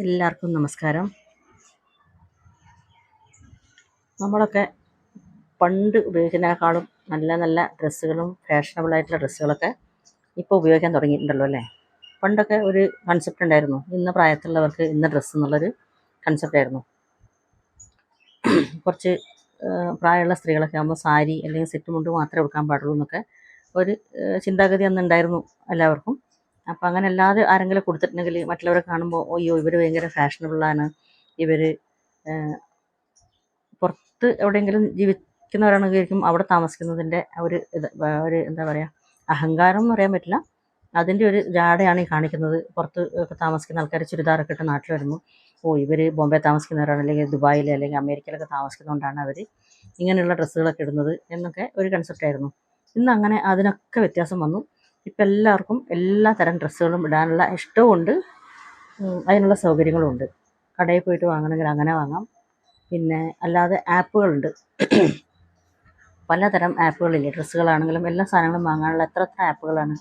എല്ലാവർക്കും നമസ്കാരം. നമ്മളൊക്കെ പണ്ട് ഉപയോഗിക്കുന്നതിനേക്കാളും നല്ല നല്ല ഡ്രസ്സുകളും ഫാഷനബിളായിട്ടുള്ള ഡ്രസ്സുകളൊക്കെ ഇപ്പോൾ ഉപയോഗിക്കാൻ തുടങ്ങിയിട്ടുണ്ടല്ലോ അല്ലേ? പണ്ടൊക്കെ ഒരു കൺസെപ്റ്റ് ഉണ്ടായിരുന്നു. ഇന്ന പ്രായത്തിലുള്ളവർക്ക് ഇന്ന ഡ്രസ്സ് എന്നുള്ളൊരു കൺസെപ്റ്റ് ആയിരുന്നു. കുറച്ച് പ്രായമുള്ള സ്ത്രീകളൊക്കെ ആകുമ്പോൾ സാരി അല്ലെങ്കിൽ സെറ്റ് മുണ്ട് മാത്രമേ എടുക്കാൻ പാടുള്ളൂ എന്നൊക്കെ ഒരു ചിന്താഗതി അന്നുണ്ടായിരുന്നു എല്ലാവർക്കും. അപ്പം അങ്ങനെ അല്ലാതെ ആരെങ്കിലും കൊടുത്തിട്ടുണ്ടെങ്കിൽ മറ്റുള്ളവരെ കാണുമ്പോൾ അയ്യോ ഇവർ ഭയങ്കര ഫാഷനബിളാണ് ഇവർ പുറത്ത് എവിടെയെങ്കിലും ജീവിക്കുന്നവരാണെങ്കിലും അവിടെ താമസിക്കുന്നതിന്റെ ഒരു ഇത് ഒരു എന്താ പറയുക അഹങ്കാരം എന്ന് പറയാൻ പറ്റില്ല. അതിന്റെ ഒരു ജാടയാണ് ഈ കാണിക്കുന്നത്. പുറത്ത് ഒക്കെ താമസിക്കുന്ന ആൾക്കാർ ചുരിദാറൊക്കെ ഇട്ട് നാട്ടിൽ വരുന്നു ഓ ഇവർ ബോംബെ താമസിക്കുന്നവരാണ്. അല്ലെങ്കിൽ ദുബായിൽ അല്ലെങ്കിൽ അമേരിക്കയിലൊക്കെ താമസിക്കുന്നതുകൊണ്ടാണ് അവർ ഇങ്ങനെയുള്ള ഡ്രസ്സുകളൊക്കെ ഇടുന്നത് എന്നൊക്കെ ഒരു കൺസെപ്റ്റായിരുന്നു ഇന്ന് അങ്ങനെ അതിനൊക്കെ വ്യത്യാസം വന്നു. ഇപ്പം എല്ലാവർക്കും എല്ലാ തരം ഡ്രസ്സുകളും ഇടാനുള്ള ഇഷ്ടവുമുണ്ട്. അതിനുള്ള സൗകര്യങ്ങളുമുണ്ട്. കടയിൽ പോയിട്ട് വാങ്ങണമെങ്കിൽ അങ്ങനെ വാങ്ങാം. പിന്നെ അല്ലാതെ ആപ്പുകളുണ്ട്. പലതരം ആപ്പുകളില്ലേ? ഡ്രസ്സുകളാണെങ്കിലും എല്ലാ സാധനങ്ങളും വാങ്ങാനുള്ള എത്ര എത്ര ആപ്പുകളാണ്.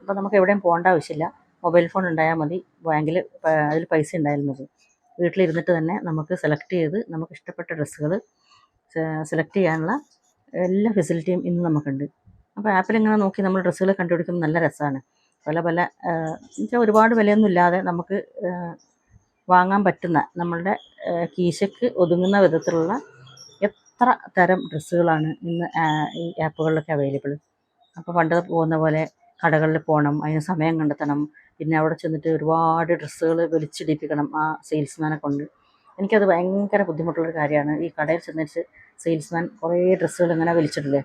അപ്പോൾ നമുക്ക് എവിടെയും പോകേണ്ട ആവശ്യമില്ല. മൊബൈൽ ഫോൺ ഉണ്ടായാൽ മതി. ബാങ്കിൽ അതിൽ പൈസ ഉണ്ടായാലും മതി. വീട്ടിലിരുന്നിട്ട് തന്നെ നമുക്ക് സെലക്ട് ചെയ്ത് നമുക്ക് ഇഷ്ടപ്പെട്ട ഡ്രസ്സുകൾ സെലക്ട് ചെയ്യാനുള്ള എല്ലാ ഫെസിലിറ്റിയും ഇന്ന് നമുക്കുണ്ട്. അപ്പോൾ ആപ്പിൽ ഇങ്ങനെ നോക്കി നമ്മൾ ഡ്രസ്സുകൾ കണ്ടുപിടിക്കുമ്പോൾ നല്ല രസമാണ്. പല പല എന്നുവെച്ചാൽ ഒരുപാട് വിലയൊന്നും ഇല്ലാതെ നമുക്ക് വാങ്ങാൻ പറ്റുന്ന നമ്മളുടെ കീശയ്ക്ക് ഒതുങ്ങുന്ന വിധത്തിലുള്ള എത്ര തരം ഡ്രസ്സുകളാണ് ഇന്ന് ഈ ആപ്പുകളിലൊക്കെ അവൈലബിൾ അപ്പോൾ പണ്ട് പോകുന്ന പോലെ കടകളിൽ പോകണം അതിന് സമയം കണ്ടെത്തണം പിന്നെ അവിടെ ചെന്നിട്ട് ഒരുപാട് ഡ്രസ്സുകൾ വലിച്ചിടിപ്പിക്കണം ആ സെയിൽസ്മാനെ കൊണ്ട്. എനിക്കത് ഭയങ്കര ബുദ്ധിമുട്ടുള്ളൊരു കാര്യമാണ്. ഈ കടയിൽ ചെന്നിട്ട് സെയിൽസ്മാൻ കുറേ ഡ്രസ്സുകൾ ഇങ്ങനെ വലിച്ചിട്ടില്ലേ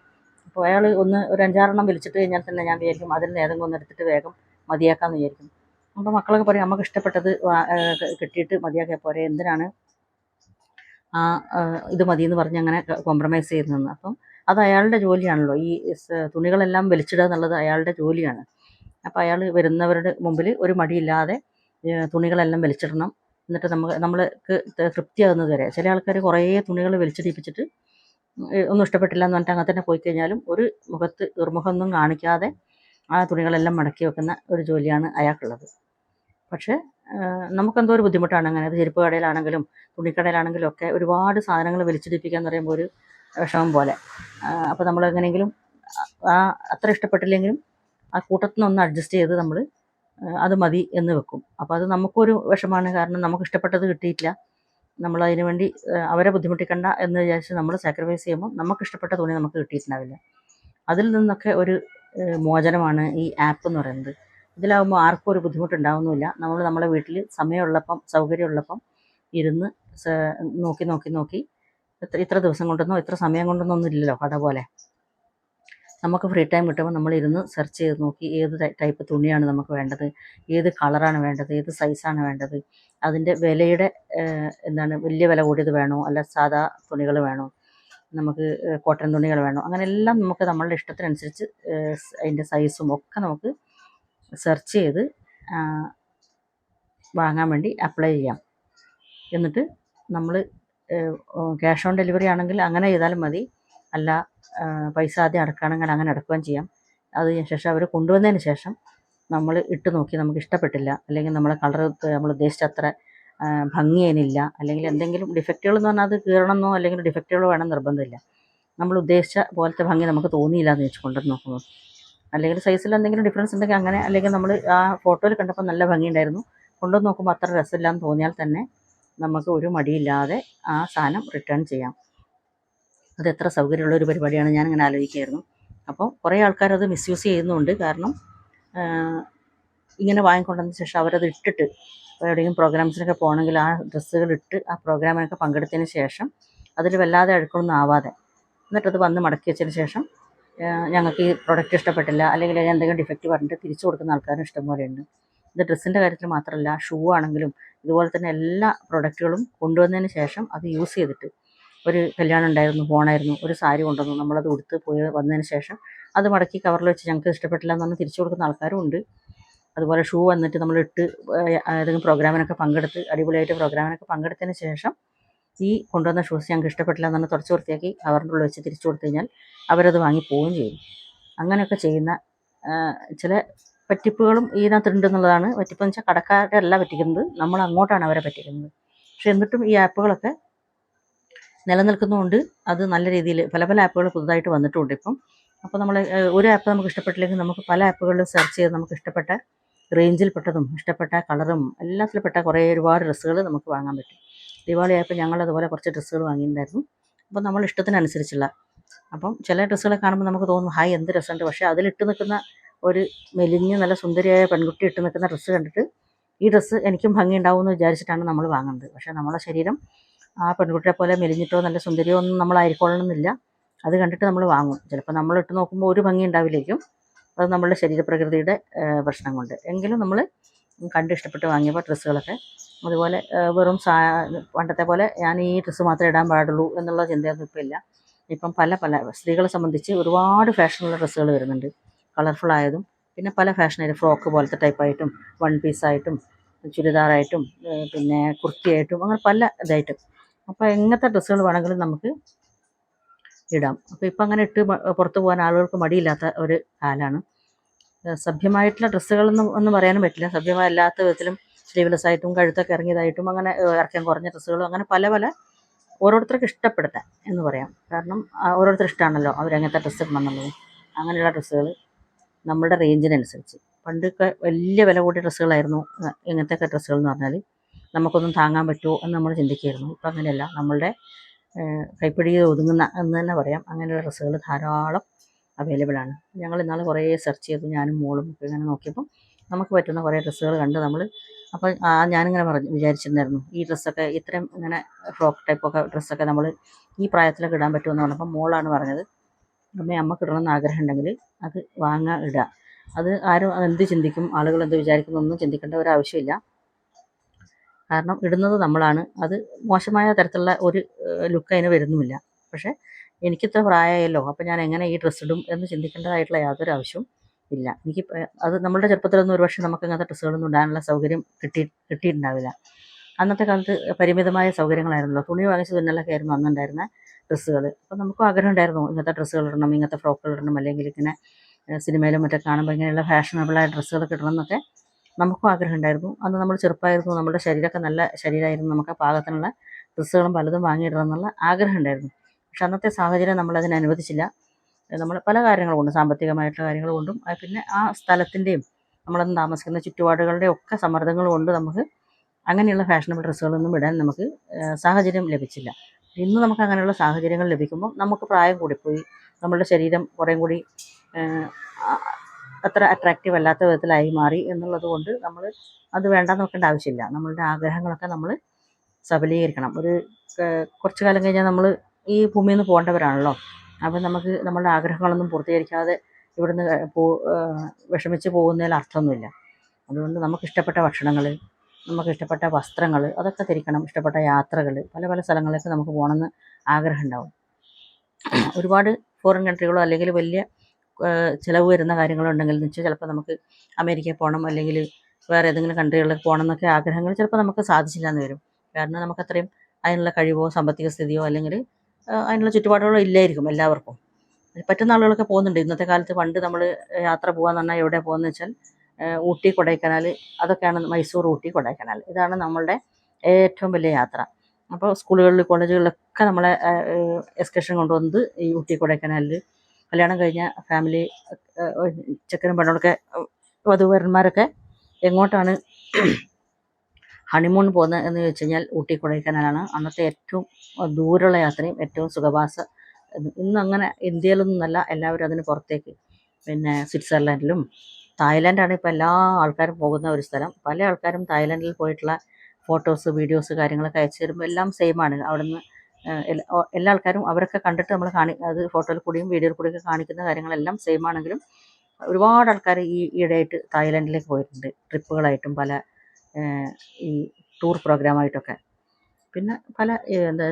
അപ്പോൾ അയാൾ ഒന്ന് ഒരു അഞ്ചാറെണ്ണം വിളിച്ചിട്ട് കഴിഞ്ഞാൽ തന്നെ ഞാൻ വിചാരിക്കും അതിൽ നിന്ന് ഏതെങ്കിലും ഒന്ന് എടുത്തിട്ട് വേഗം മതിയാക്കാമെന്ന് വിചാരിക്കും. അപ്പോൾ മക്കളൊക്കെ പറയും നമുക്ക് ഇഷ്ടപ്പെട്ടത് കിട്ടിയിട്ട് മതിയാക്കിയാൽ പോരെ എന്തിനാണ് ആ ഇത് മതി എന്ന് പറഞ്ഞ് അങ്ങനെ കോംപ്രമൈസ് ചെയ്യുന്നതെന്ന് അപ്പം അത് അയാളുടെ ജോലിയാണല്ലോ ഈ തുണികളെല്ലാം വലിച്ചിടുക എന്നുള്ളത് അയാളുടെ ജോലിയാണ്. അപ്പോൾ അയാൾ വരുന്നവരുടെ മുമ്പിൽ ഒരു മടിയില്ലാതെ തുണികളെല്ലാം വലിച്ചിടണം. എന്നിട്ട് നമുക്ക് നമ്മൾക്ക് തൃപ്തിയാകുന്നത് വരെ. ചില ആൾക്കാർ കുറേ തുണികൾ വലിച്ചിടിപ്പിച്ചിട്ട് ഒന്നും ഇഷ്ടപ്പെട്ടില്ല എന്ന് പറഞ്ഞിട്ട് അങ്ങനെ തന്നെ പോയി കഴിഞ്ഞാലും ഒരു മുഖത്ത് ദുർമുഖമൊന്നും കാണിക്കാതെ ആ തുണികളെല്ലാം മടക്കി വെക്കുന്ന ഒരു ജോലിയാണ് അയാൾക്കുള്ളത്. പക്ഷേ നമുക്കെന്തോ ഒരു ബുദ്ധിമുട്ടാണ് അങ്ങനെ. അത് ചെരുപ്പ് കടയിലാണെങ്കിലും തുണിക്കടയിലാണെങ്കിലും ഒക്കെ ഒരുപാട് സാധനങ്ങൾ വലിച്ചിടിപ്പിക്കുക എന്ന് പറയുമ്പോൾ ഒരു വിഷമം പോലെ. അപ്പോൾ നമ്മൾ എങ്ങനെയെങ്കിലും ആ അത്ര ഇഷ്ടപ്പെട്ടില്ലെങ്കിലും ആ കൂട്ടത്തിൽ ഒന്ന് അഡ്ജസ്റ്റ് ചെയ്ത് നമ്മൾ അത് മതി എന്ന് വെക്കും. അപ്പോൾ അത് നമുക്കൊരു വിഷമാണ് കാരണം നമുക്ക് ഇഷ്ടപ്പെട്ടത് കിട്ടിയിട്ടില്ല. നമ്മൾ അതിന് വേണ്ടി അവരെ ബുദ്ധിമുട്ടിക്കണ്ട എന്ന് വിചാരിച്ച് നമ്മൾ സാക്രിഫൈസ് ചെയ്യുമ്പോൾ നമുക്ക് ഇഷ്ടപ്പെട്ട തുണി നമുക്ക് കിട്ടിയിട്ടുണ്ടാവില്ല. അതിൽ നിന്നൊക്കെ ഒരു മോചനമാണ് ഈ ആപ്പ് എന്ന് പറയുന്നത്. ഇതിലാവുമ്പോൾ ആർക്കും ഒരു ബുദ്ധിമുട്ടുണ്ടാവുന്നില്ല നമ്മൾ നമ്മുടെ വീട്ടിൽ സമയമുള്ളപ്പം സൗകര്യമുള്ളപ്പം ഇരുന്ന് നോക്കി നോക്കി നോക്കി ഇത്ര ഇത്ര ദിവസം കൊണ്ടൊന്നോ ഇത്ര സമയം കൊണ്ടൊന്നും ഒന്നും ഇല്ലല്ലോ കട പോലെ നമുക്ക് ഫ്രീ ടൈം കിട്ടുമ്പോൾ നമ്മൾ ഇരുന്ന് സെർച്ച് ചെയ്ത് നോക്കി ഏത് ടൈപ്പ് തുണിയാണ് നമുക്ക് വേണ്ടത് ഏത് കളറാണ് വേണ്ടത് ഏത് സൈസാണ് വേണ്ടത് അതിന്റെ വിലയുടെ എന്താണ് വലിയ വില കൂടിയത് വേണോ അല്ല സാധാ തുണികൾ വേണോ നമുക്ക് കോട്ടൺ തുണികൾ വേണോ അങ്ങനെ എല്ലാം നമുക്ക് നമ്മളുടെ ഇഷ്ടത്തിനനുസരിച്ച് അതിന്റെ സൈസും ഒക്കെ നമുക്ക് സെർച്ച് ചെയ്ത് വാങ്ങാൻ വേണ്ടി അപ്ലൈ ചെയ്യാം. എന്നിട്ട് നമ്മൾ ക്യാഷ് ഓൺ ഡെലിവറി ആണെങ്കിൽ അങ്ങനെ ചെയ്താലും മതി. അല്ല പൈസ ആദ്യം അടക്കുകയാണെങ്കിൽ അങ്ങനെ അടക്കുകയും ചെയ്യാം. അതിന് ശേഷം അവർ കൊണ്ടുവന്നതിന് ശേഷം നമ്മൾ ഇട്ട് നോക്കി നമുക്ക് ഇഷ്ടപ്പെട്ടില്ല. അല്ലെങ്കിൽ നമ്മളെ കളർ നമ്മൾ ഉദ്ദേശിച്ച അത്ര ഭംഗി അതിനില്ല അല്ലെങ്കിൽ എന്തെങ്കിലും ഡിഫക്റ്റുകൾ എന്ന് പറഞ്ഞാൽ അത് കീറണമെന്നോ അല്ലെങ്കിൽ ഡിഫക്റ്റുകൾ വേണം നിർബന്ധമില്ല. നമ്മൾ ഉദ്ദേശിച്ച പോലത്തെ ഭംഗി നമുക്ക് തോന്നിയില്ല എന്ന് വെച്ച് കൊണ്ടുവന്ന് നോക്കുമ്പോൾ അല്ലെങ്കിൽ സൈസിൽ എന്തെങ്കിലും ഡിഫറൻസ് ഉണ്ടെങ്കിൽ അങ്ങനെ അല്ലെങ്കിൽ നമ്മൾ ആ ഫോട്ടോയിൽ കണ്ടപ്പോൾ നല്ല ഭംഗിയുണ്ടായിരുന്നു കൊണ്ടുവന്ന് നോക്കുമ്പോൾ അത്ര രസമില്ല എന്ന് തോന്നിയാൽ തന്നെ നമുക്ക് ഒരു മടിയില്ലാതെ ആ സാധനം റിട്ടേൺ ചെയ്യാം. അത് എത്ര സൗകര്യമുള്ള ഒരു പരിപാടിയാണ് ഞാൻ അങ്ങനെ ആലോചിക്കുകയായിരുന്നു. അപ്പോൾ കുറേ ആൾക്കാർ അത് മിസ്യൂസ് ചെയ്യുന്നുണ്ട്. കാരണം ഇങ്ങനെ വാങ്ങിക്കൊണ്ടതിന് ശേഷം അവരത് ഇട്ടിട്ട് എവിടെയെങ്കിലും പ്രോഗ്രാംസിനൊക്കെ പോകണമെങ്കിൽ ആ ഡ്രസ്സുകൾ ഇട്ട് ആ പ്രോഗ്രാമിനൊക്കെ പങ്കെടുത്തതിന് ശേഷം അതിൽ വല്ലാതെ അഴുക്കൊന്നും ആവാതെ എന്നിട്ടത് വന്ന് മടക്കി വെച്ചതിന് ശേഷം ഞങ്ങൾക്ക് ഈ പ്രൊഡക്റ്റ് ഇഷ്ടപ്പെട്ടില്ല. അല്ലെങ്കിൽ അതിന് എന്തെങ്കിലും ഡിഫക്റ്റ് പറഞ്ഞിട്ട് തിരിച്ചു കൊടുക്കുന്ന ആൾക്കാരും ഇഷ്ടംപോലെ ഉണ്ട് ഇത് ഡ്രസ്സിന്റെ കാര്യത്തിൽ മാത്രമല്ല ഷൂ ആണെങ്കിലും ഇതുപോലെ തന്നെ എല്ലാ പ്രൊഡക്റ്റുകളും കൊണ്ടുവന്നതിന് ശേഷം അത് യൂസ് ചെയ്തിട്ട് ഒരു കല്യാണം ഉണ്ടായിരുന്നു പോണായിരുന്നു ഒരു സാരി കൊണ്ടുവന്നു. നമ്മളത് ഉടുത്ത് പോയി വന്നതിന് ശേഷം അത് മടക്കി കവറിൽ വെച്ച് ഞങ്ങൾക്ക് ഇഷ്ടപ്പെട്ടില്ല എന്ന് പറഞ്ഞ് തിരിച്ചു കൊടുക്കുന്ന ആൾക്കാരും ഉണ്ട്. അതുപോലെ ഷൂ വന്നിട്ട് നമ്മൾ ഇട്ട് ഏതെങ്കിലും പ്രോഗ്രാമിനൊക്കെ പങ്കെടുത്ത് അടിപൊളിയായിട്ട് പ്രോഗ്രാമിനൊക്കെ പങ്കെടുത്തതിന് ശേഷം ഈ കൊണ്ടുവന്ന ഷൂസ് ഞങ്ങൾക്ക് ഇഷ്ടപ്പെട്ടില്ല എന്ന് പറഞ്ഞ് തുടച്ച് വൃത്തിയാക്കി കവറിന്റെ ഉള്ളിൽ വെച്ച് തിരിച്ചു കൊടുത്തു കഴിഞ്ഞാൽ അവരത് വാങ്ങി പോവുകയും ചെയ്യും. അങ്ങനെയൊക്കെ ചെയ്യുന്ന ചില പറ്റിപ്പുകളും ഇതിനകത്തുണ്ട് എന്നുള്ളതാണ്. പറ്റിപ്പെന്ന് വെച്ചാൽ കടക്കാരല്ല പറ്റിക്കുന്നത്. നമ്മൾ അങ്ങോട്ടാണ് അവരെ പറ്റിക്കുന്നത്. പക്ഷെ എന്നിട്ടും ഈ ആപ്പുകളൊക്കെ നിലനിൽക്കുന്നതുകൊണ്ട് അത് നല്ല രീതിയിൽ പല പല ആപ്പുകൾ പുതുതായിട്ട് വന്നിട്ടുണ്ട് ഇപ്പം. അപ്പോൾ നമ്മൾ ഒരു ആപ്പ് നമുക്ക് ഇഷ്ടപ്പെട്ടില്ലെങ്കിൽ നമുക്ക് പല ആപ്പുകളിലും സെർച്ച് ചെയ്ത് നമുക്ക് ഇഷ്ടപ്പെട്ട റേഞ്ചിൽപ്പെട്ടതും ഇഷ്ടപ്പെട്ട കളറും എല്ലാത്തിൽപ്പെട്ട കുറേ ഒരുപാട് ഡ്രസ്സുകൾ നമുക്ക് വാങ്ങാൻ പറ്റും. ദീപാവളി ആയപ്പോൾ ഞങ്ങൾ അതുപോലെ കുറച്ച് ഡ്രസ്സുകൾ വാങ്ങിയിട്ടുണ്ടായിരുന്നു. അപ്പോൾ നമ്മൾ ഇഷ്ടത്തിനനുസരിച്ചുള്ള അപ്പം ചില ഡ്രസ്സുകളെ കാണുമ്പോൾ നമുക്ക് തോന്നും ഹായ് എന്ത് രസമുണ്ട്. പക്ഷേ അതിലിട്ട് നിൽക്കുന്ന ഒരു മെലിഞ്ഞ് നല്ല സുന്ദരിയായ പെൺകുട്ടി ഇട്ട് നിൽക്കുന്ന ഡ്രസ്സ് കണ്ടിട്ട് ഈ ഡ്രസ്സ് എനിക്കും ഭംഗി ഉണ്ടാവും എന്ന് വിചാരിച്ചിട്ടാണ് നമ്മൾ വാങ്ങുന്നത്. പക്ഷേ നമ്മളെ ശരീരം ആ പെൺകുട്ടിയെ പോലെ മെലിഞ്ഞിട്ടോ നല്ല സുന്ദരിയോ ഒന്നും നമ്മൾ ആയിക്കൊള്ളണമെന്നില്ല അത് കണ്ടിട്ട് നമ്മൾ വാങ്ങും. ചിലപ്പോൾ നമ്മൾ ഇട്ട് നോക്കുമ്പോൾ ഒരു ഭംഗി ഉണ്ടാവില്ലേക്കും. അത് നമ്മളുടെ ശരീരപ്രകൃതിയുടെ പ്രശ്നം കൊണ്ട്. എങ്കിലും നമ്മൾ കണ്ട് ഇഷ്ടപ്പെട്ട് വാങ്ങിയപ്പോൾ ഡ്രസ്സുകളൊക്കെ. അതുപോലെ വെറും സാ പണ്ടത്തെ പോലെ ഞാൻ ഈ ഡ്രസ്സ് മാത്രമേ ഇടാൻ പാടുള്ളൂ എന്നുള്ള ചിന്തയൊന്നും ഇപ്പം ഇല്ല. ഇപ്പം പല പല സ്ത്രീകളെ സംബന്ധിച്ച് ഒരുപാട് ഫാഷനുള്ള ഡ്രസ്സുകൾ വരുന്നുണ്ട്. കളർഫുൾ ആയതും പിന്നെ പല ഫാഷനായിട്ട് ഫ്രോക്ക് പോലത്തെ ടൈപ്പായിട്ടും വൺ പീസായിട്ടും ചുരിദാറായിട്ടും പിന്നെ കുർത്തിയായിട്ടും അങ്ങനെ പല ഇതായിട്ടും. അപ്പോൾ എങ്ങനത്തെ ഡ്രസ്സുകൾ വേണമെങ്കിലും നമുക്ക് ഇടാം. അപ്പോൾ ഇപ്പം അങ്ങനെ ഇട്ട് പുറത്തു പോകാൻ ആളുകൾക്ക് മടിയില്ലാത്ത ഒരു കാലമാണ് സഭ്യമായിട്ടുള്ള ഡ്രസ്സുകളൊന്നും ഒന്നും പറയാനും പറ്റില്ല. സഭ്യമല്ലാത്ത വിധത്തിലും സ്ലീവ്ലെസ് ആയിട്ടും കഴുത്തൊക്കെ ഇറങ്ങിയതായിട്ടും അങ്ങനെ ഇറക്കം കുറഞ്ഞ ഡ്രസ്സുകളും അങ്ങനെ പല പല ഓരോരുത്തർക്ക് ഇഷ്ടപ്പെടുത്താൻ എന്ന് പറയാം. കാരണം ഓരോരുത്തർ ഇഷ്ടമാണല്ലോ അവരങ്ങനത്തെ ഡ്രസ്സ് ഇടണമെന്നുള്ളത്. അങ്ങനെയുള്ള ഡ്രസ്സുകൾ നമ്മുടെ റേഞ്ചിനനുസരിച്ച് പണ്ടൊക്കെ വലിയ വില കൂടിയ ഡ്രസ്സുകളായിരുന്നു ഇങ്ങനത്തെയൊക്കെ ഡ്രസ്സുകൾ എന്ന് പറഞ്ഞാൽ നമുക്കൊന്നും താങ്ങാൻ പറ്റുമോ എന്ന് നമ്മൾ ചിന്തിക്കുമായിരുന്നു ഇപ്പം അങ്ങനെയല്ല. നമ്മളുടെ കൈപ്പിടിയിൽ ഒതുങ്ങുന്ന എന്ന് തന്നെ പറയാം. അങ്ങനെയുള്ള ഡ്രസ്സുകൾ ധാരാളം അവൈലബിൾ ആണ്. ഞങ്ങൾ ഇന്നാൾ കുറേ സെർച്ച് ചെയ്തു. ഞാനും മോളും ഒക്കെ ഇങ്ങനെ നോക്കിയപ്പം നമുക്ക് പറ്റുന്ന കുറേ ഡ്രസ്സുകൾ കണ്ട് നമ്മൾ അപ്പം ആ ഞാനിങ്ങനെ പറഞ്ഞു വിചാരിച്ചിട്ടുണ്ടായിരുന്നു. ഈ ഡ്രസ്സൊക്കെ ഇത്രയും ഇങ്ങനെ ഫ്രോക്ക് ടൈപ്പൊക്കെ ഡ്രസ്സൊക്കെ നമ്മൾ ഈ പ്രായത്തിലൊക്കെ ഇടാൻ പറ്റുമെന്ന് പറഞ്ഞപ്പോൾ മോളാണ് പറഞ്ഞത് അമ്മ അമ്മയ്ക്ക് ഇടണമെന്ന് ആഗ്രഹം ഉണ്ടെങ്കിൽ അത് വാങ്ങാൻ ഇടുക അത് ആരും എന്ത് ചിന്തിക്കും? ആളുകൾ എന്ത് വിചാരിക്കുന്നൊന്നും ചിന്തിക്കേണ്ട ഒരു ആവശ്യമില്ല. കാരണം ഇടുന്നത് നമ്മളാണ്. അത് മോശമായ തരത്തിലുള്ള ഒരു ലുക്ക് അതിന് വരുന്നുമില്ല. പക്ഷേ എനിക്കിത്ര പ്രായമായല്ലോ അപ്പോൾ ഞാൻ എങ്ങനെ ഈ ഡ്രസ്സ് ഇടും എന്ന് ചിന്തിക്കേണ്ടതായിട്ടുള്ള യാതൊരു ആവശ്യവും ഇല്ല. എനിക്ക് അത് നമ്മളുടെ ചെറുപ്പത്തിലൊന്നും ഒരുപക്ഷെ നമുക്ക് അങ്ങനത്തെ ഡ്രസ്സുകളൊന്നും ഇടാനുള്ള സൗകര്യം കിട്ടി കിട്ടിയിട്ടുണ്ടാവില്ല. അന്നത്തെ കാലത്ത് പരിമിതമായ സൗകര്യങ്ങളായിരുന്നല്ലോ. തുണി വാങ്ങിച്ച് തുന്നലൊക്കെ ആയിരുന്നു അന്നുണ്ടായിരുന്ന ഡ്രസ്സുകൾ അപ്പോൾ നമുക്കും ആഗ്രഹം ഉണ്ടായിരുന്നു ഇങ്ങനത്തെ ഡ്രസ്സുകൾ ഇടണം ഇങ്ങനത്തെ ഫ്രോക്കുകൾ ഇടണം അല്ലെങ്കിൽ ഇങ്ങനെ സിനിമയിലും മറ്റൊക്കെ കാണുമ്പോൾ ഇങ്ങനെയുള്ള ഫാഷനബിളായ ഡ്രസ്സുകളൊക്കെ ഇടണം എന്നൊക്കെ നമുക്കും ആഗ്രഹം ഉണ്ടായിരുന്നു. അന്ന് നമ്മൾ ചെറുപ്പമായിരുന്നു നമ്മുടെ ശരീരമൊക്കെ നല്ല ശരീരമായിരുന്നു. നമുക്ക് പാകത്തിനുള്ള ഡ്രസ്സുകളും പലതും വാങ്ങിയിടണം എന്നുള്ള ആഗ്രഹം ഉണ്ടായിരുന്നു. പക്ഷെ അന്നത്തെ സാഹചര്യം നമ്മളതിനെ അനുവദിച്ചില്ല. നമ്മൾ പല കാര്യങ്ങൾ കൊണ്ടും സാമ്പത്തികമായിട്ടുള്ള കാര്യങ്ങൾ കൊണ്ടും പിന്നെ ആ സ്ഥലത്തിന്റെയും നമ്മളന്ന് താമസിക്കുന്ന ചുറ്റുപാടുകളുടെയും ഒക്കെ സമ്മർദ്ദങ്ങൾ കൊണ്ട് നമുക്ക് അങ്ങനെയുള്ള ഫാഷനബിൾ ഡ്രസ്സുകളൊന്നും ഇടാൻ നമുക്ക് സാഹചര്യം ലഭിച്ചില്ല. ഇന്ന് നമുക്ക് അങ്ങനെയുള്ള സാഹചര്യങ്ങൾ ലഭിക്കുമ്പോൾ നമുക്ക് പ്രായം കൂടിപ്പോയി. നമ്മളുടെ ശരീരം കുറേ കൂടി അത്ര അട്രാക്റ്റീവ് അല്ലാത്ത വിധത്തിലായി മാറി എന്നുള്ളത് കൊണ്ട് നമ്മൾ അത് വേണ്ട നോക്കേണ്ട ആവശ്യമില്ല. നമ്മളുടെ ആഗ്രഹങ്ങളൊക്കെ നമ്മൾ സബലീകരിക്കണം. ഒരു കുറച്ചു കാലം കഴിഞ്ഞാൽ നമ്മൾ ഈ ഭൂമിയിൽ നിന്ന് പോകേണ്ടവരാണല്ലോ. അപ്പം നമുക്ക് നമ്മളുടെ ആഗ്രഹങ്ങളൊന്നും പൂർത്തീകരിക്കാതെ ഇവിടുന്ന് പോ വിഷമിച്ച് പോകുന്നതിൽ അർത്ഥമൊന്നുമില്ല. അതുകൊണ്ട് നമുക്ക് ഇഷ്ടപ്പെട്ട ഭക്ഷണങ്ങൾ നമുക്ക് ഇഷ്ടപ്പെട്ട വസ്ത്രങ്ങൾ അതൊക്കെ ധരിക്കണം. ഇഷ്ടപ്പെട്ട യാത്രകൾ പല പല സ്ഥലങ്ങളിലേക്ക് നമുക്ക് പോകണമെന്ന് ആഗ്രഹം ഉണ്ടാവും. ഒരുപാട് ഫോറിൻ കൺട്രികളോ അല്ലെങ്കിൽ വലിയ ചിലവ് വരുന്ന കാര്യങ്ങളുണ്ടെങ്കിൽ എന്ന് വെച്ചാൽ ചിലപ്പോൾ നമുക്ക് അമേരിക്കയിൽ പോകണം അല്ലെങ്കിൽ വേറെ ഏതെങ്കിലും കൺട്രികളിൽ പോകണം എന്നൊക്കെ ആഗ്രഹങ്ങൾ ചിലപ്പോൾ നമുക്ക് സാധിച്ചില്ല എന്ന് വരും. കാരണം നമുക്ക് അത്രയും അതിനുള്ള കഴിവോ സാമ്പത്തിക സ്ഥിതിയോ അല്ലെങ്കിൽ അതിനുള്ള ചുറ്റുപാടുകളോ ഇല്ലായിരിക്കും എല്ലാവർക്കും. പറ്റുന്ന ആളുകളൊക്കെ പോകുന്നുണ്ട്. ഇന്നത്തെ കാലത്ത് പണ്ട് നമ്മൾ യാത്ര പോകാന്ന് പറഞ്ഞാൽ എവിടെ പോകുന്നത് വെച്ചാൽ ഊട്ടി കൊടൈക്കനാൽ അതൊക്കെയാണ് മൈസൂർ ഊട്ടി കൊടൈക്കനാൽ. ഇതാണ് നമ്മളുടെ ഏറ്റവും വലിയ യാത്ര. അപ്പോൾ സ്കൂളുകളിൽ കോളേജുകളിലൊക്കെ നമ്മളെ എക്സ്കർഷൻ കൊണ്ടുവന്നത് ഈ ഊട്ടി കൊടൈക്കനാലിൽ കല്യാണം കഴിഞ്ഞ ഫാമിലി ചെക്കനും പെണ്ണുകളൊക്കെ വധുവരന്മാരൊക്കെ എങ്ങോട്ടാണ് ഹണിമൂൺ പോകുന്നത് എന്ന് ചോദിച്ചു കഴിഞ്ഞാൽ ഊട്ടി കൊടൈക്കനാലാണ്. അന്നത്തെ ഏറ്റവും ദൂരമുള്ള യാത്രയും ഏറ്റവും സുഖവാസ ഇന്ന് അങ്ങനെ ഇന്ത്യയിലൊന്നുമല്ല എല്ലാവരും അതിന് പുറത്തേക്ക്. പിന്നെ സ്വിറ്റ്സർലൻഡിലും തായ്ലാൻഡാണ് ഇപ്പോൾ എല്ലാ ആൾക്കാരും പോകുന്ന ഒരു സ്ഥലം. പല ആൾക്കാരും തായ്ലാൻഡിൽ പോയിട്ടുള്ള ഫോട്ടോസ് വീഡിയോസ് കാര്യങ്ങളൊക്കെ അയച്ചു തരുമ്പോൾ എല്ലാം സെയിമാണ് അവിടുന്ന് എല്ലാ ആൾക്കാരും അവരൊക്കെ കണ്ടിട്ട് നമ്മൾ കാണി അത് ഫോട്ടോയിൽ കൂടിയും വീഡിയോയിൽ കൂടിയൊക്കെ കാണിക്കുന്ന കാര്യങ്ങളെല്ലാം സെയിം ആണെങ്കിലും ഒരുപാട് ആൾക്കാർ ഈ ഈയിടെയായിട്ട് തായ്ലൻഡിലേക്ക് പോയിട്ടുണ്ട്. ട്രിപ്പുകളായിട്ടും പല ഈ ടൂർ പ്രോഗ്രാമായിട്ടൊക്കെ. പിന്നെ പല എന്താ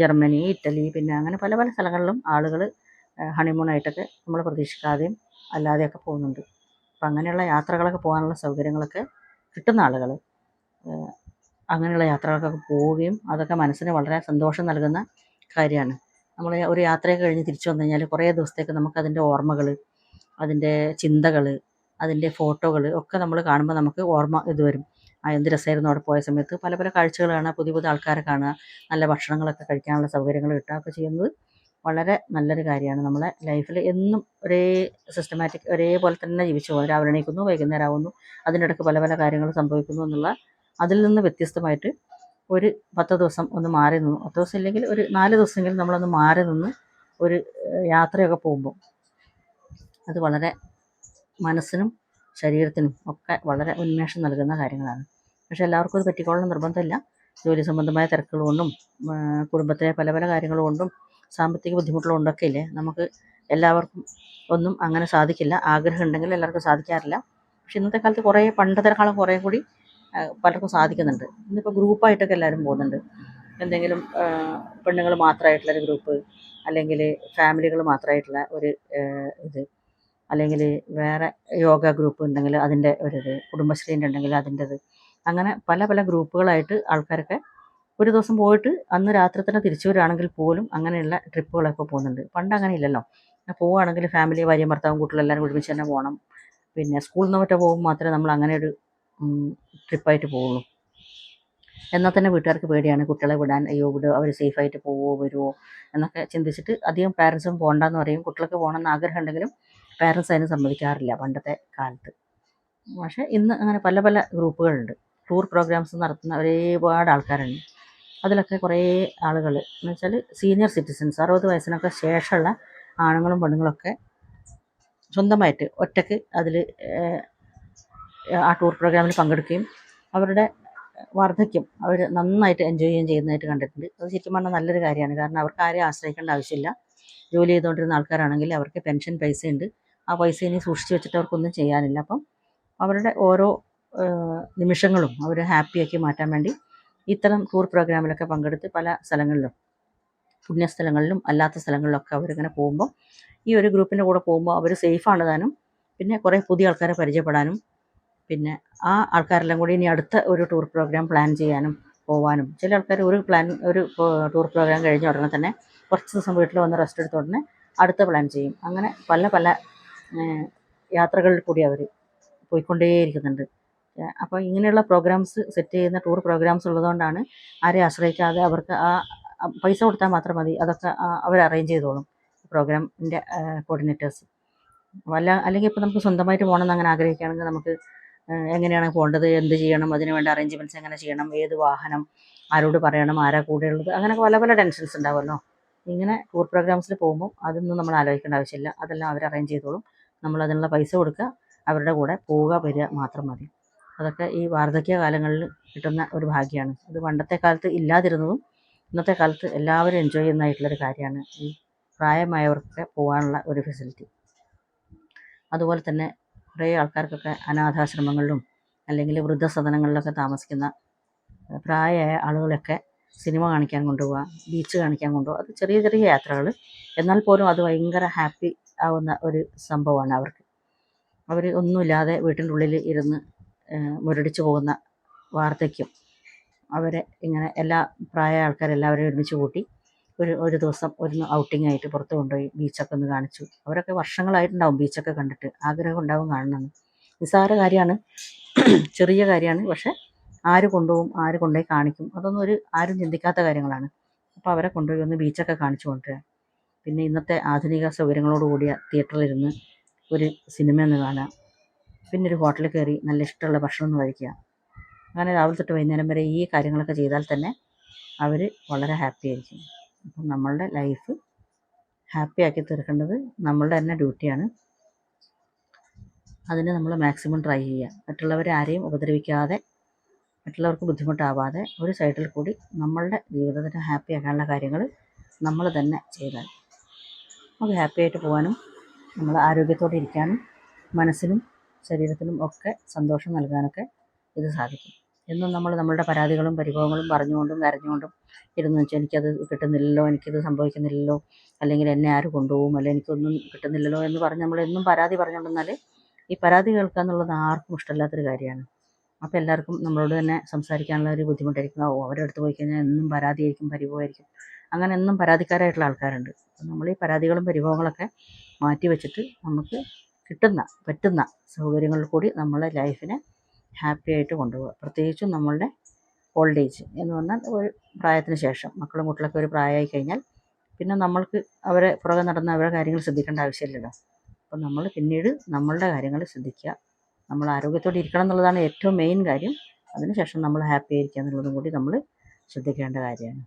ജർമ്മനി ഇറ്റലി പിന്നെ അങ്ങനെ പല പല സ്ഥലങ്ങളിലും ആളുകൾ ഹണിമൂണായിട്ടൊക്കെ നമ്മൾ പ്രതീക്ഷിക്കാതെയും അല്ലാതെയൊക്കെ പോകുന്നുണ്ട്. അപ്പം അങ്ങനെയുള്ള യാത്രകളൊക്കെ പോകാനുള്ള സൗകര്യങ്ങളൊക്കെ കിട്ടുന്ന ആളുകൾ അങ്ങനെയുള്ള യാത്രകൾക്കൊക്കെ പോവുകയും അതൊക്കെ മനസ്സിന് വളരെ സന്തോഷം നൽകുന്ന കാര്യമാണ്. നമ്മൾ ഒരു യാത്രയൊക്കെ കഴിഞ്ഞ് തിരിച്ചു വന്നു കഴിഞ്ഞാൽ കുറേ ദിവസത്തേക്ക് നമുക്ക് അതിന്റെ ഓർമ്മകൾ അതിന്റെ ചിന്തകൾ അതിന്റെ ഫോട്ടോകൾ ഒക്കെ നമ്മൾ കാണുമ്പോൾ നമുക്ക് ഓർമ്മ ഇത് വരും. എന്ത് രസമായിരുന്നു അവിടെ പോയ സമയത്ത്? പല പല കാഴ്ചകൾ കാണുക പുതിയ പുതിയ ആൾക്കാരെ കാണുക നല്ല ഭക്ഷണങ്ങളൊക്കെ കഴിക്കാനുള്ള സൗകര്യങ്ങൾ കിട്ടുക. ഒക്കെ ചെയ്യുന്നത് വളരെ നല്ലൊരു കാര്യമാണ്. നമ്മളെ ലൈഫിൽ എന്നും ഒരേ സിസ്റ്റമാറ്റിക് ഒരേപോലെ തന്നെ ജീവിച്ചു പോകും. രാവിലെ എണീക്കുന്നു വൈകുന്നേരം ആവുന്നു. അതിനിടയ്ക്ക് പല പല കാര്യങ്ങൾ സംഭവിക്കുന്നു എന്നുള്ള അതിൽ നിന്ന് വ്യത്യസ്തമായിട്ട് ഒരു പത്ത് ദിവസം ഒന്ന് മാറി നിന്നു. പത്ത് ദിവസം ഇല്ലെങ്കിൽ ഒരു നാല് ദിവസമെങ്കിലും നമ്മളൊന്ന് മാറി നിന്ന് ഒരു യാത്രയൊക്കെ പോകുമ്പോൾ അത് വളരെ മനസ്സിനും ശരീരത്തിനും ഒക്കെ വളരെ ഉന്മേഷം നൽകുന്ന കാര്യങ്ങളാണ്. പക്ഷെ എല്ലാവർക്കും അത് പറ്റിക്കോളണം നിർബന്ധമില്ല. ജോലി സംബന്ധമായ തിരക്കുകൾ കൊണ്ടും കുടുംബത്തിലെ പല പല കാര്യങ്ങൾ കൊണ്ടും സാമ്പത്തിക ബുദ്ധിമുട്ടുകൾ കൊണ്ടൊക്കെ ഇല്ലേ? നമുക്ക് എല്ലാവർക്കും ഒന്നും അങ്ങനെ സാധിക്കില്ല. ആഗ്രഹം ഉണ്ടെങ്കിൽ എല്ലാവർക്കും സാധിക്കാറില്ല. പക്ഷെ ഇന്നത്തെ കാലത്ത് കുറേ പണ്ടത്തെക്കാളും കുറേ കൂടി പലർക്കും സാധിക്കുന്നുണ്ട്. ഇന്നിപ്പോൾ ഗ്രൂപ്പായിട്ടൊക്കെ എല്ലാവരും പോകുന്നുണ്ട്. എന്തെങ്കിലും പെണ്ണുങ്ങൾ മാത്രമായിട്ടുള്ളൊരു ഗ്രൂപ്പ് അല്ലെങ്കിൽ ഫാമിലികൾ മാത്രമായിട്ടുള്ള ഒരു ഇത് അല്ലെങ്കിൽ വേറെ യോഗ ഗ്രൂപ്പ് ഉണ്ടെങ്കിൽ അതിന്റെ ഒരിത് കുടുംബശ്രീന്റെ ഉണ്ടെങ്കിൽ അതിന്റെത് അങ്ങനെ പല പല ഗ്രൂപ്പുകളായിട്ട് ആൾക്കാരൊക്കെ ഒരു ദിവസം പോയിട്ട് അന്ന് രാത്രി തന്നെ തിരിച്ചു വരികയാണെങ്കിൽ പോലും അങ്ങനെയുള്ള ട്രിപ്പുകളൊക്കെ പോകുന്നുണ്ട്. പണ്ട് അങ്ങനെ ഇല്ലല്ലോ. പോവുകയാണെങ്കിൽ ഫാമിലി ഭാര്യയും ഭർത്താവും കൂട്ടിലെല്ലാവരും ഒരുമിച്ച് തന്നെ പോകണം. പിന്നെ സ്കൂളിൽ നിന്ന് മറ്റോ പോകുമ്പോൾ മാത്രമേ നമ്മൾ അങ്ങനെ ഒരു ട്രിപ്പായിട്ട് പോവുള്ളൂ. എന്നാൽ തന്നെ വീട്ടുകാർക്ക് പേടിയാണ്. കുട്ടികളെ വിടാൻ അയ്യോ വിടുക അവർ സേഫായിട്ട് പോവോ വരുമോ എന്നൊക്കെ ചിന്തിച്ചിട്ട് അധികം പാരൻസും പോകണ്ടെന്ന് പറയും. കുട്ടികൾക്ക് പോകണമെന്ന് ആഗ്രഹം ഉണ്ടെങ്കിലും പാരൻസ് അതിന് സമ്മതിക്കാറില്ല പണ്ടത്തെ കാലത്ത്. പക്ഷേ ഇന്ന് അങ്ങനെ പല പല ഗ്രൂപ്പുകളുണ്ട്. ടൂർ പ്രോഗ്രാംസ് നടത്തുന്ന ഒരുപാട് ആൾക്കാരുണ്ട്. അതിലൊക്കെ കുറേ ആളുകൾ എന്ന് വെച്ചാൽ സീനിയർ സിറ്റിസൻസ് അറുപത് വയസ്സിനൊക്കെ ശേഷമുള്ള ആണുങ്ങളും പെണ്ണുങ്ങളൊക്കെ സ്വന്തമായിട്ട് ഒറ്റയ്ക്ക് അതിൽ ആ ടൂർ പ്രോഗ്രാമിൽ പങ്കെടുക്കുകയും അവരുടെ വാർദ്ധക്യം അവർ നന്നായിട്ട് എൻജോയ് ചെയ്യുകയും ചെയ്യുന്നതായിട്ട് കണ്ടിട്ടുണ്ട്. അത് ശരിക്കും പറഞ്ഞാൽ നല്ലൊരു കാര്യമാണ്. കാരണം അവർക്ക് ആരെയും ആശ്രയിക്കേണ്ട ആവശ്യമില്ല. ജോലി ചെയ്തുകൊണ്ടിരുന്ന ആൾക്കാരാണെങ്കിൽ അവർക്ക് പെൻഷൻ പൈസയുണ്ട്. ആ പൈസ ഇനി സൂക്ഷിച്ച് വെച്ചിട്ട് അവർക്കൊന്നും ചെയ്യാനില്ല. അപ്പം അവരുടെ ഓരോ നിമിഷങ്ങളും അവർ ഹാപ്പിയാക്കി മാറ്റാൻ വേണ്ടി ഇത്തരം ടൂർ പ്രോഗ്രാമിലൊക്കെ പങ്കെടുത്ത് പല സ്ഥലങ്ങളിലും പുണ്യസ്ഥലങ്ങളിലും അല്ലാത്ത സ്ഥലങ്ങളിലൊക്കെ അവരിങ്ങനെ പോകുമ്പോൾ ഈ ഒരു ഗ്രൂപ്പിന്റെ കൂടെ പോകുമ്പോൾ അവർ സേഫാണ് താനും പിന്നെ കുറേ പുതിയ ആൾക്കാരെ പരിചയപ്പെടാനും പിന്നെ ആ ആൾക്കാരെല്ലാം കൂടി ഇനി അടുത്ത ഒരു ടൂർ പ്രോഗ്രാം പ്ലാൻ ചെയ്യാനും പോവാനും. ചില ആൾക്കാർ ഒരു പ്ലാൻ ഒരു ടൂർ പ്രോഗ്രാം കഴിഞ്ഞ ഉടനെ തന്നെ കുറച്ച് ദിവസം വീട്ടിൽ വന്ന് റെസ്റ്റ് എടുത്ത ഉടനെ അടുത്ത പ്ലാൻ ചെയ്യും. അങ്ങനെ പല പല യാത്രകളിൽ കൂടി അവർ പോയിക്കൊണ്ടേയിരിക്കുന്നുണ്ട്. അപ്പോൾ ഇങ്ങനെയുള്ള പ്രോഗ്രാംസ് സെറ്റ് ചെയ്യുന്ന ടൂർ പ്രോഗ്രാംസ് ഉള്ളതുകൊണ്ടാണ് ആരെ ആശ്രയിക്കാതെ അവർക്ക് ആ പൈസ കൊടുത്താൽ മാത്രം മതി. അതൊക്കെ അവർ അറേഞ്ച് ചെയ്തോളും പ്രോഗ്രാമിന്റെ കോർഡിനേറ്റേഴ്സ് വല്ല അല്ലെങ്കിൽ ഇപ്പോൾ നമുക്ക് സ്വന്തമായിട്ട് പോകണമെന്ന് അങ്ങനെ ആഗ്രഹിക്കുകയാണെങ്കിൽ നമുക്ക് എങ്ങനെയാണ് പോകേണ്ടത് എന്ത് ചെയ്യണം? അതിന് വേണ്ട അറേഞ്ച്മെന്റ്സ് എങ്ങനെ ചെയ്യണം? ഏത് വാഹനം? ആരോട് പറയണം? ആരാ കൂടെ ഉള്ളത് അങ്ങനെയൊക്കെ പല പല ടെൻഷൻസ് ഉണ്ടാവുമല്ലോ. ഇങ്ങനെ ടൂർ പ്രോഗ്രാംസിൽ പോകുമ്പോൾ അതൊന്നും നമ്മൾ ആലോചിക്കേണ്ട ആവശ്യമില്ല. അതെല്ലാം അവർ അറേഞ്ച് ചെയ്തോളും. നമ്മൾ അതിനുള്ള പൈസ കൊടുക്കുക. അവരുടെ കൂടെ പോവുക വരിക മാത്രം മതി. അതൊക്കെ ഈ വാർദ്ധക്യ കാലങ്ങളിൽ കിട്ടുന്ന ഒരു ഭാഗ്യമാണ് അത് പണ്ടത്തെ കാലത്ത് ഇല്ലാതിരുന്നതും ഇന്നത്തെ കാലത്ത് എല്ലാവരും എൻജോയ് ചെയ്യുന്നതായിട്ടുള്ളൊരു കാര്യമാണ്. ഈ പ്രായമായവർക്ക് പോകാനുള്ള ഒരു ഫെസിലിറ്റി അതുപോലെ തന്നെ കുറേ ആൾക്കാർക്കൊക്കെ അനാഥാശ്രമങ്ങളിലും അല്ലെങ്കിൽ വൃദ്ധസദനങ്ങളിലൊക്കെ താമസിക്കുന്ന പ്രായമായ ആളുകളൊക്കെ സിനിമ കാണിക്കാൻ കൊണ്ടുപോവുക ബീച്ച് കാണിക്കാൻ കൊണ്ടുപോവുക അത് ചെറിയ ചെറിയ യാത്രകൾ എന്നാൽ പോലും അത് ഭയങ്കര ഹാപ്പി ആവുന്ന ഒരു സംഭവമാണ് അവർക്ക്. അവർ ഒന്നുമില്ലാതെ വീട്ടിന്റെ ഉള്ളിൽ ഇരുന്ന് മുരടിച്ചു പോകുന്ന വാർദ്ധക്യം. അവരെ ഇങ്ങനെ എല്ലാ പ്രായ ആൾക്കാരെല്ലാവരെയും ഒരുമിച്ച് കൂട്ടി ഒരു ഒരു ദിവസം ഒരു ഔട്ടിംഗ് ആയിട്ട് പുറത്ത് കൊണ്ടുപോയി ബീച്ചൊക്കെ ഒന്ന് കാണിച്ചു. അവരൊക്കെ വർഷങ്ങളായിട്ടുണ്ടാവും ബീച്ചൊക്കെ കണ്ടിട്ട്. ആഗ്രഹം ഉണ്ടാവും കാണണമെന്ന്. നിസ്സാര കാര്യമാണ്. ചെറിയ കാര്യമാണ്. പക്ഷെ ആര് കൊണ്ടുപോകും ആര് കൊണ്ടുപോയി കാണിക്കും അതൊന്നും ഒരു ആരും ചിന്തിക്കാത്ത കാര്യങ്ങളാണ്. അപ്പോൾ അവരെ കൊണ്ടുപോയി ഒന്ന് ബീച്ചൊക്കെ കാണിച്ചു കൊണ്ടുവരാം. പിന്നെ ഇന്നത്തെ ആധുനിക സൗകര്യങ്ങളോട് കൂടിയ തിയേറ്ററിലിരുന്ന് ഒരു സിനിമ ഒന്ന് കാണാം. പിന്നെ ഒരു ഹോട്ടലിൽ കയറി നല്ല ഇഷ്ടമുള്ള ഭക്ഷണം ഒന്ന് കഴിക്കുക അങ്ങനെ രാവിലെ തൊട്ട് വൈകുന്നേരം വരെ ഈ കാര്യങ്ങളൊക്കെ ചെയ്താൽ തന്നെ അവർ വളരെ ഹാപ്പി ആയിരിക്കും. അപ്പം നമ്മളുടെ ലൈഫ് ഹാപ്പി ആക്കി തീർക്കേണ്ടത് നമ്മളുടെ തന്നെ ഡ്യൂട്ടിയാണ് അതിന് നമ്മൾ മാക്സിമം ട്രൈ ചെയ്യുക. മറ്റുള്ളവരെ ആരെയും ഉപദ്രവിക്കാതെ മറ്റുള്ളവർക്ക് ബുദ്ധിമുട്ടാവാതെ ഒരു സൈഡിൽ കൂടി നമ്മളുടെ ജീവിതത്തിന് ഹാപ്പി ആക്കാനുള്ള കാര്യങ്ങൾ നമ്മൾ തന്നെ ചെയ്താൽ നമുക്ക് ഹാപ്പി ആയിട്ട് പോകാനും നമ്മൾ ആരോഗ്യത്തോടെ ഇരിക്കാനും മനസ്സിനും ശരീരത്തിനും ഒക്കെ സന്തോഷം നൽകാനൊക്കെ ഇത് സാധിക്കും. എന്നും നമ്മൾ നമ്മളുടെ പരാതികളും പരിഭവങ്ങളും പറഞ്ഞുകൊണ്ടും കരഞ്ഞുകൊണ്ടും ഇരുന്നു വെച്ചാൽ എനിക്കത് കിട്ടുന്നില്ലല്ലോ എനിക്കിത് സംഭവിക്കുന്നില്ലല്ലോ അല്ലെങ്കിൽ എന്നെ ആര് കൊണ്ടുപോകും അല്ലെങ്കിൽ എനിക്കൊന്നും കിട്ടുന്നില്ലല്ലോ എന്ന് പറഞ്ഞ് നമ്മൾ എന്നും പരാതി പറഞ്ഞുകൊണ്ടെന്നാൽ ഈ പരാതി കേൾക്കുക എന്നുള്ളത് ആർക്കും ഇഷ്ടമില്ലാത്തൊരു കാര്യമാണ്. അപ്പോൾ എല്ലാവർക്കും നമ്മളോട് തന്നെ സംസാരിക്കാനുള്ള ഒരു ബുദ്ധിമുട്ടായിരിക്കും. ഓ അവരുടെ അടുത്ത് പോയി കഴിഞ്ഞാൽ എന്നും പരാതിയായിരിക്കും പരിഭവമായിരിക്കും. അങ്ങനെ എന്നും പരാതിക്കാരായിട്ടുള്ള ആൾക്കാരുണ്ട്. നമ്മൾ ഈ പരാതികളും പരിഭവങ്ങളൊക്കെ മാറ്റി വെച്ചിട്ട് നമുക്ക് കിട്ടുന്ന പറ്റുന്ന സൗകര്യങ്ങളിൽ കൂടി നമ്മളെ ലൈഫിനെ ഹാപ്പി ആയിട്ട് കൊണ്ടുപോകുക പ്രത്യേകിച്ചും നമ്മളുടെ ഓൾഡ് ഏജ് എന്ന് പറഞ്ഞാൽ ഒരു പ്രായത്തിന് ശേഷം. മക്കളും കുട്ടികളൊക്കെ ഒരു പ്രായമായി കഴിഞ്ഞാൽ പിന്നെ നമ്മൾക്ക് അവരെ പുറകെ നടന്ന് അവരുടെ കാര്യങ്ങൾ ശ്രദ്ധിക്കേണ്ട ആവശ്യമില്ലല്ലോ. അപ്പോൾ നമ്മൾ പിന്നീട് നമ്മളുടെ കാര്യങ്ങൾ ശ്രദ്ധിക്കുക. നമ്മൾ ആരോഗ്യത്തോടെ ഇരിക്കണം എന്നുള്ളതാണ് ഏറ്റവും മെയിൻ കാര്യം. അതിനുശേഷം നമ്മൾ ഹാപ്പി ആയിരിക്കുക എന്നുള്ളതും കൂടി നമ്മൾ ശ്രദ്ധിക്കേണ്ട കാര്യമാണ്.